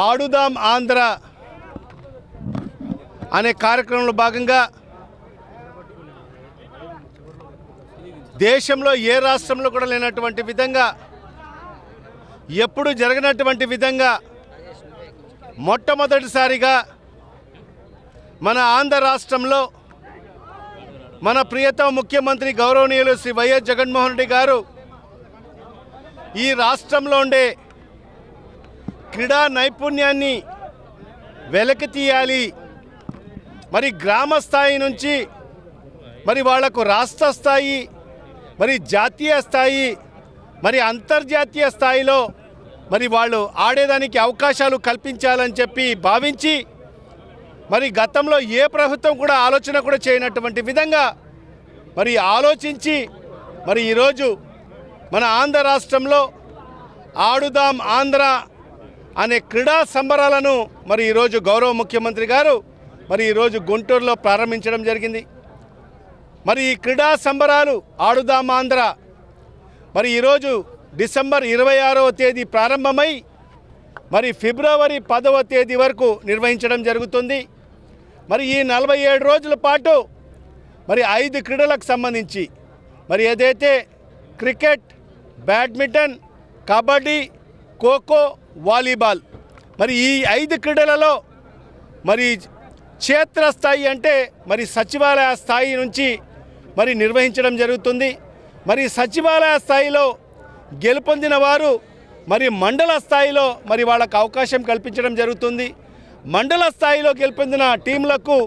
ఆడుదాం ఆంధ్ర అనే కార్యక్రమంలో భాగంగా దేశంలో ఏ రాష్ట్రంలో కూడా లేనటువంటి విధంగా ఎప్పుడు జరగనటువంటి విధంగా మొట్టమొదటిసారిగా మన ఆంధ్ర రాష్ట్రంలో మన ప్రియతమ ముఖ్యమంత్రి గౌరవనీయులు శ్రీ వైఎస్ జగన్మోహన్ రెడ్డి గారు ఈ రాష్ట్రంలో ఉండే క్రీడా నైపుణ్యాన్ని వెలకి తీయాలి. మరి గ్రామ స్థాయి నుంచి మరి వాళ్ళకు రాష్ట్ర స్థాయి మరి జాతీయ స్థాయి మరి అంతర్జాతీయ స్థాయిలో మరి వాళ్ళు ఆడేదానికి అవకాశాలు కల్పించాలని చెప్పి భావించి మరి గతంలో ఏ ప్రభుత్వం కూడా ఆలోచన కూడా చేయనటువంటి విధంగా మరి ఆలోచించి మరి ఈరోజు మన ఆంధ్ర రాష్ట్రంలో ఆడుదాం ఆంధ్ర అనే క్రీడా సంబరాలను మరి ఈరోజు గౌరవ ముఖ్యమంత్రి గారు మరి ఈరోజు గుంటూరులో ప్రారంభించడం జరిగింది. మరి ఈ క్రీడా సంబరాలు ఆడుదాం ఆంధ్ర మరి ఈరోజు డిసెంబర్ ఇరవై ఆరవ తేదీ ప్రారంభమై మరి ఫిబ్రవరి పదవ తేదీ వరకు నిర్వహించడం జరుగుతుంది. మరి ఈ నలభై ఏడు రోజుల పాటు మరి ఐదు క్రీడలకు సంబంధించి మరి ఏదైతే cricket badminton kabaddi kho kho volleyball. మరి ఈ ఐదు క్రీడలలో మరి క్షేత్రస్థాయి అంటే మరి సచివాలయ స్థాయి నుంచి మరి నిర్వహించడం జరుగుతుంది. మరి సచివాలయ స్థాయిలో గెలుపొందిన వారు మరి మండల స్థాయిలో మరి వాళ్ళకు అవకాశం కల్పించడం జరుగుతుంది. మండల స్థాయిలో గెలుపొందిన టీంలకు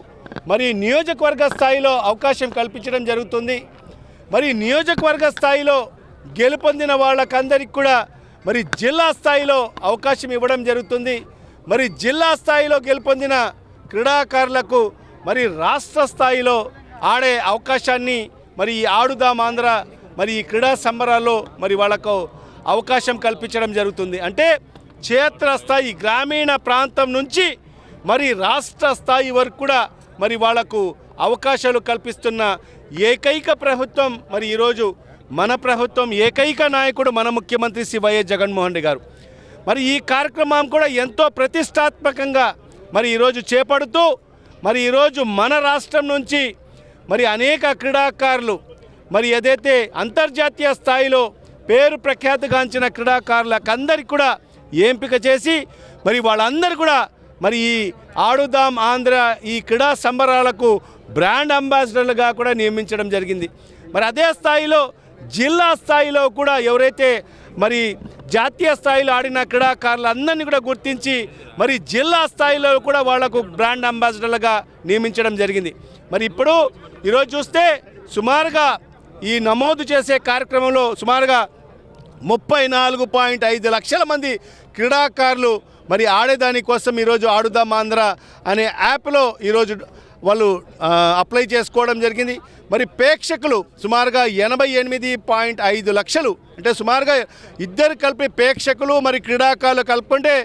మరి నియోజకవర్గ స్థాయిలో అవకాశం కల్పించడం జరుగుతుంది. మరి నియోజకవర్గ స్థాయిలో గెలుపొందిన వాళ్ళకందరికి కూడా మరి జిల్లా స్థాయిలో అవకాశం ఇవ్వడం జరుగుతుంది. మరి జిల్లా స్థాయిలో గెలుపొందిన క్రీడాకారులకు మరి రాష్ట్ర స్థాయిలో ఆడే అవకాశాన్ని మరి ఈ ఆడుదాం ఆంధ్ర మరి ఈ క్రీడా సంబరాల్లో మరి వాళ్ళకు అవకాశం కల్పించడం జరుగుతుంది. అంటే క్షేత్రస్థాయి గ్రామీణ ప్రాంతం నుంచి మరి రాష్ట్ర స్థాయి వరకు కూడా మరి వాళ్ళకు అవకాశాలు కల్పిస్తున్న ఏకైక ప్రభుత్వం మరి ఈరోజు మన ప్రభుత్వం ఏకైక నాయకుడు మన ముఖ్యమంత్రి శ్రీ వైఎస్ జగన్మోహన్ రెడ్డి గారు. మరి ఈ కార్యక్రమం కూడా ఎంతో ప్రతిష్టాత్మకంగా మరి ఈరోజు చేపడుతూ మరి ఈరోజు మన రాష్ట్రం నుంచి మరి అనేక క్రీడాకారులు మరి ఏదైతే అంతర్జాతీయ స్థాయిలో పేరు ప్రఖ్యాతిగాంచిన క్రీడాకారులకందరికి కూడా ఎంపిక చేసి మరి వాళ్ళందరూ కూడా మరి ఈ ఆడుదాం ఆంధ్ర ఈ క్రీడా సంబరాలకు బ్రాండ్ అంబాసిడర్లుగా కూడా నియమించడం జరిగింది. మరి అదే స్థాయిలో జిల్లా స్థాయిలో కూడా ఎవరైతే మరి జాతీయ స్థాయిలో ఆడిన క్రీడాకారులందరినీ కూడా గుర్తించి మరి జిల్లా స్థాయిలో కూడా వాళ్ళకు బ్రాండ్ అంబాసిడర్లుగా నియమించడం జరిగింది. మరి ఇప్పుడు ఈరోజు చూస్తే సుమారుగా ఈ నమోదు చేసే కార్యక్రమంలో సుమారుగా ముప్పై నాలుగు పాయింట్ ఐదు లక్షల మంది క్రీడాకారులు మరి ఆడేదాని కోసం ఈరోజు ఆడుదాం ఆంధ్ర అనే యాప్లో ఈరోజు వాళ్ళు అప్లై చేసుకోవడం జరిగింది. మరి ప్రేక్షకులు సుమారుగా ఎనభై ఎనిమిది పాయింట్ ఐదు లక్షలు అంటే సుమారుగా ఇద్దరు కలిపి ప్రేక్షకులు మరి క్రీడాకారులు కలుపుకుంటే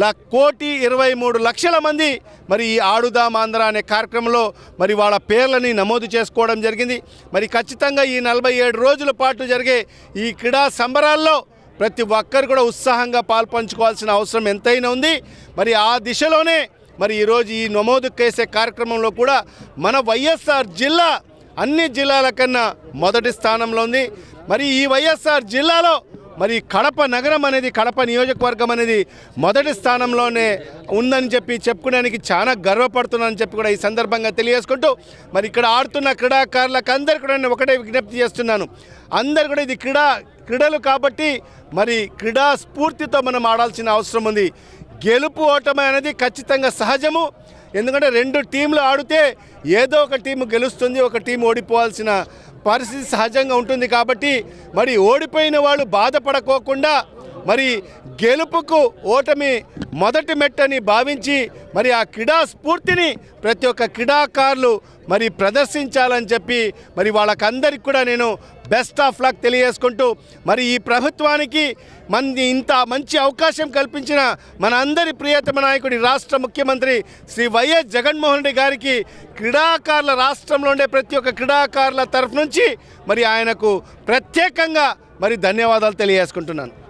ల కోటి ఇరవై మూడు లక్షల మంది మరి ఈ ఆడుదాం ఆంధ్ర అనే కార్యక్రమంలో మరి వాళ్ళ పేర్లని నమోదు చేసుకోవడం జరిగింది. మరి ఖచ్చితంగా ఈ నలభై ఏడు రోజుల పాటు జరిగే ఈ క్రీడా సంబరాల్లో ప్రతి ఒక్కరు కూడా ఉత్సాహంగా పాల్పంచుకోవాల్సిన అవసరం ఎంతైనా ఉంది. మరి ఆ దిశలోనే మరి ఈరోజు ఈ నమోదు చేసే కార్యక్రమంలో కూడా మన వైఎస్ఆర్ జిల్లా అన్ని జిల్లాల కన్నా మొదటి స్థానంలో ఉంది. మరి ఈ వైఎస్ఆర్ జిల్లాలో మరి కడప నగరం అనేది కడప నియోజకవర్గం అనేది మొదటి స్థానంలోనే ఉందని చెప్పి చెప్పుకోవడానికి చాలా గర్వపడుతున్నానని చెప్పి కూడా ఈ సందర్భంగా తెలియజేసుకుంటూ మరి ఇక్కడ ఆడుతున్న క్రీడాకారులకు అందరికీ కూడా నేను ఒకటే విజ్ఞప్తి చేస్తున్నాను. అందరు కూడా ఇది క్రీడా క్రీడలు కాబట్టి మరి క్రీడా స్ఫూర్తితో మనం ఆడాల్సిన అవసరం ఉంది. గెలుపు ఓటమి అనేది ఖచ్చితంగా సహజము. ఎందుకంటే రెండు టీంలు ఆడితే ఏదో ఒక టీం గెలుస్తుంది ఒక టీం ఓడిపోవాల్సిన పరిస్థితి సహజంగా ఉంటుంది కాబట్టి మరి ఓడిపోయిన వాళ్ళు బాధపడకోకుండా మరి గెలుపుకు ఓటమి మొదటి మెట్టని భావించి మరి ఆ క్రీడా స్ఫూర్తిని ప్రతి ఒక్క క్రీడాకారులు మరి ప్రదర్శించాలని చెప్పి మరి వాళ్ళకందరికి కూడా నేను బెస్ట్ ఆఫ్ లక్ తెలియజేసుకుంటూ మరి ఈ ప్రభుత్వానికి మన ఇంత మంచి అవకాశం కల్పించిన మన అందరి ప్రియతమ నాయకుడి రాష్ట్ర ముఖ్యమంత్రి శ్రీ వైఎస్ జగన్మోహన్ రెడ్డి గారికి క్రీడాకారుల రాష్ట్రంలో ఉండే ప్రతి ఒక్క క్రీడాకారుల తరఫు నుంచి మరి ఆయనకు ప్రత్యేకంగా మరి ధన్యవాదాలు తెలియజేసుకుంటున్నాను.